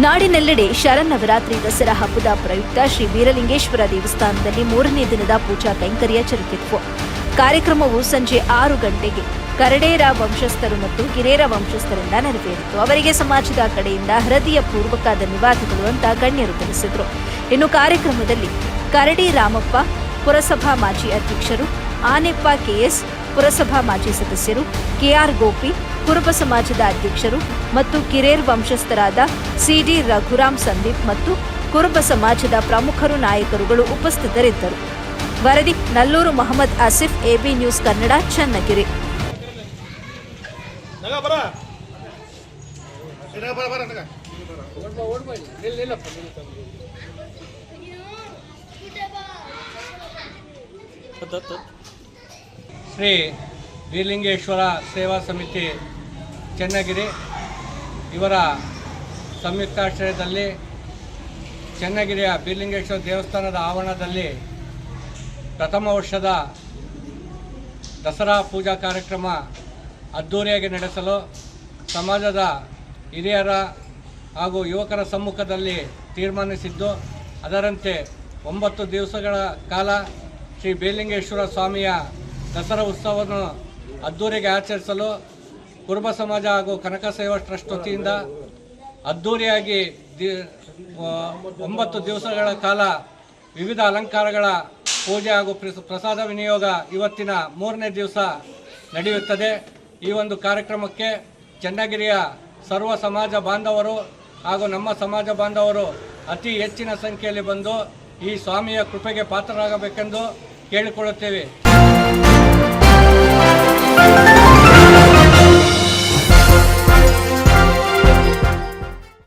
ನಾಡಿನೆಲ್ಲೆಡೆ ಶರನ್ನವರಾತ್ರಿ ದಸರಾ ಹಬ್ಬದ ಪ್ರಯುಕ್ತ ಶ್ರೀ ವೀರಲಿಂಗೇಶ್ವರ ದೇವಸ್ಥಾನದಲ್ಲಿ ಮೂರನೇ ದಿನದ ಪೂಜಾ ಕೈಂಕರ್ಯ ಜರುಗಿತ್ತು ಕಾರ್ಯಕ್ರಮವು ಸಂಜೆ ಆರು ಗಂಟೆಗೆ ಕರಡೇರ ವಂಶಸ್ಥರು ಮತ್ತು ಕಿರೇರ ವಂಶಸ್ಥರಿಂದ ನೆರವೇರಿತು. ಅವರಿಗೆ ಸಮಾಜದ ಕಡೆಯಿಂದ ಹೃದಯ ಪೂರ್ವಕ ಧನ್ಯವಾದಗಳು ಅಂತ ಗಣ್ಯರು ತಿಳಿಸಿದರು. ಇನ್ನು ಕಾರ್ಯಕ್ರಮದಲ್ಲಿ ಕರಡಿ ರಾಮಪ್ಪ, ಪುರಸಭಾ ಮಾಜಿ ಅಧ್ಯಕ್ಷರು, ಆನೆಪ್ಪ ಕೆಎಸ್ ಪುರಸಭಾ ಮಾಜಿ ಸದಸ್ಯರು ಕೆಆರ್ ಗೋಪಿ ಕುರುಬ ಸಮಾಜದ ಅಧ್ಯಕ್ಷರು ಮತ್ತು ಕಿರೇರ್ ವಂಶಸ್ಥರಾದ ಸಿಡಿ ರಘುರಾಮ್ ಸಂದೀಪ್ ಮತ್ತು ಕುರುಬ ಸಮಾಜದ ಪ್ರಮುಖರು ನಾಯಕರುಗಳು ಉಪಸ್ಥಿತರಿದ್ದರು. ವರದಿ ನಲ್ಲೂರು ಮೊಹಮ್ಮದ್ ಆಸಿಫ್ ಎಬಿ ನ್ಯೂಸ್ ಕನ್ನಡ ಚನ್ನಗಿರಿ. ನಗ ಬರ. ನಗ ಬರ ಬರ ನಗ. ಶ್ರೀ ಬೀರ್ಲಿಂಗೇಶ್ವರ ಸೇವಾ ಸಮಿತಿ ಚನ್ನಗಿರಿ ಇವರ ಸಂಯುಕ್ತಾಶ್ರಯದಲ್ಲಿ ಚನ್ನಗಿರಿಯ ಬೀರ್ಲಿಂಗೇಶ್ವರ ದೇವಸ್ಥಾನದ ಆವರಣದಲ್ಲಿ ಪ್ರಥಮ ವರ್ಷದ ದಸರಾ ಪೂಜಾ ಕಾರ್ಯಕ್ರಮ ಅದ್ಧೂರಿಯಾಗಿ ನಡೆಸಲು ಸಮಾಜದ ಹಿರಿಯರ ಹಾಗೂ ಯುವಕರ ಸಮ್ಮುಖದಲ್ಲಿ ತೀರ್ಮಾನಿಸಿದ್ದು, ಅದರಂತೆ ಒಂಬತ್ತು ದಿವಸಗಳ ಕಾಲ ಶ್ರೀ ಬೇಲಿಂಗೇಶ್ವರ ಸ್ವಾಮಿಯ ದಸರಾ ಉತ್ಸವವನ್ನು ಅದ್ದೂರಿಗೆ ಆಚರಿಸಲು ಕುರುಬ ಸಮಾಜ ಹಾಗೂ ಕನಕ ಸೇವಾ ಟ್ರಸ್ಟ್ ವತಿಯಿಂದ ಅದ್ಧೂರಿಯಾಗಿ ದಿ ಒಂಬತ್ತು ದಿವಸಗಳ ಕಾಲ ವಿವಿಧ ಅಲಂಕಾರಗಳ ಪೂಜೆ ಹಾಗೂ ಪ್ರಸ- ಪ್ರಸಾದ ವಿನಿಯೋಗ ಇವತ್ತಿನ ಮೂರನೇ ದಿವಸ ನಡೆಯುತ್ತದೆ. ಈ ಒಂದು ಕಾರ್ಯಕ್ರಮಕ್ಕೆ ಚನ್ನಗಿರಿಯ ಸರ್ವ ಸಮಾಜ ಬಾಂಧವರು ಹಾಗೂ ನಮ್ಮ ಸಮಾಜ ಬಾಂಧವರು ಅತಿ ಹೆಚ್ಚಿನ ಸಂಖ್ಯೆಯಲ್ಲಿ ಬಂದು ಈ ಸ್ವಾಮಿಯ ಕೃಪೆಗೆ ಪಾತ್ರರಾಗಬೇಕೆಂದು ಕೇಳಿಕೊಳ್ಳುತ್ತೇವೆ.